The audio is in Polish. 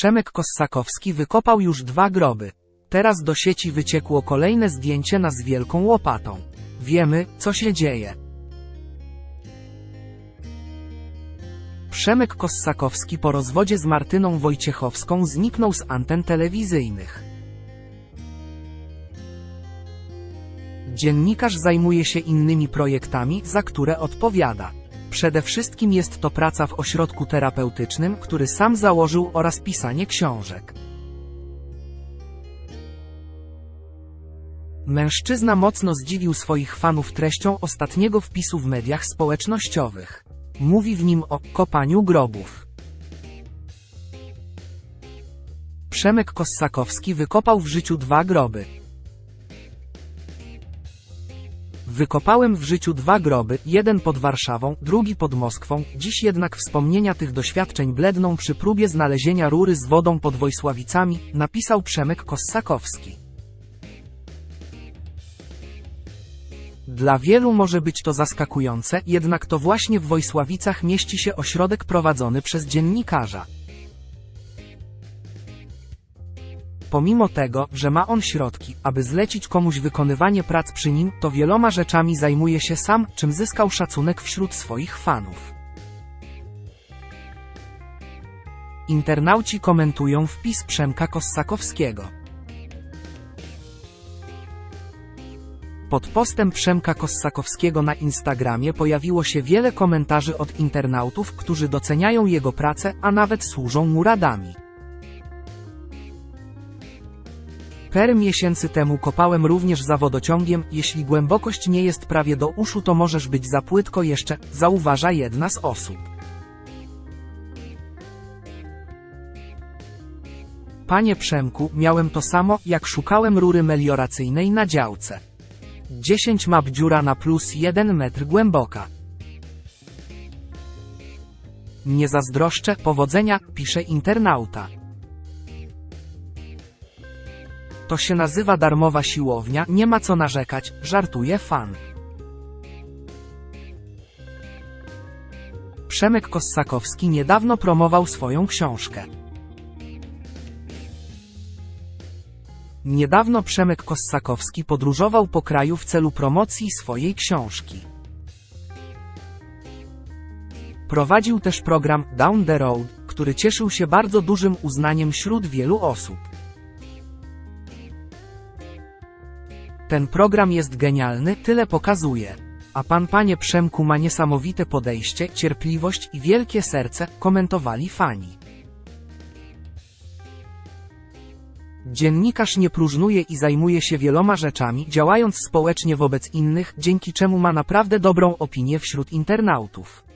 Przemek Kossakowski wykopał już dwa groby. Teraz do sieci wyciekło kolejne zdjęcie na z wielką łopatą. Wiemy, co się dzieje. Przemek Kossakowski po rozwodzie z Martyną Wojciechowską zniknął z anten telewizyjnych. Dziennikarz zajmuje się innymi projektami, za które odpowiada. Przede wszystkim jest to praca w ośrodku terapeutycznym, który sam założył oraz pisanie książek. Mężczyzna mocno zdziwił swoich fanów treścią ostatniego wpisu w mediach społecznościowych. Mówi w nim o kopaniu grobów. Przemek Kossakowski wykopał w życiu dwa groby. Wykopałem w życiu dwa groby, jeden pod Warszawą, drugi pod Moskwą, dziś jednak wspomnienia tych doświadczeń bledną przy próbie znalezienia rury z wodą pod Wojsławicami, napisał Przemek Kossakowski. Dla wielu może być to zaskakujące, jednak to właśnie w Wojsławicach mieści się ośrodek prowadzony przez dziennikarza. Pomimo tego, że ma on środki, aby zlecić komuś wykonywanie prac przy nim, to wieloma rzeczami zajmuje się sam, czym zyskał szacunek wśród swoich fanów. Internauci komentują wpis Przemka Kossakowskiego. Pod postem Przemka Kossakowskiego na Instagramie pojawiło się wiele komentarzy od internautów, którzy doceniają jego pracę, a nawet służą mu radami. Parę miesięcy temu kopałem również za wodociągiem, jeśli głębokość nie jest prawie do uszu to możesz być za płytko jeszcze, zauważa jedna z osób. Panie Przemku, miałem to samo, jak szukałem rury melioracyjnej na działce. 10 map dziura na plus 1 metr głęboka. Nie zazdroszczę, powodzenia, pisze internauta. To się nazywa darmowa siłownia, nie ma co narzekać, żartuje fan. Przemek Kossakowski niedawno promował swoją książkę. Niedawno Przemek Kossakowski podróżował po kraju w celu promocji swojej książki. Prowadził też program Down the Road, który cieszył się bardzo dużym uznaniem wśród wielu osób. Ten program jest genialny, tyle pokazuje. A pan panie Przemku ma niesamowite podejście, cierpliwość i wielkie serce, komentowali fani. Dziennikarz nie próżnuje i zajmuje się wieloma rzeczami, działając społecznie wobec innych, dzięki czemu ma naprawdę dobrą opinię wśród internautów.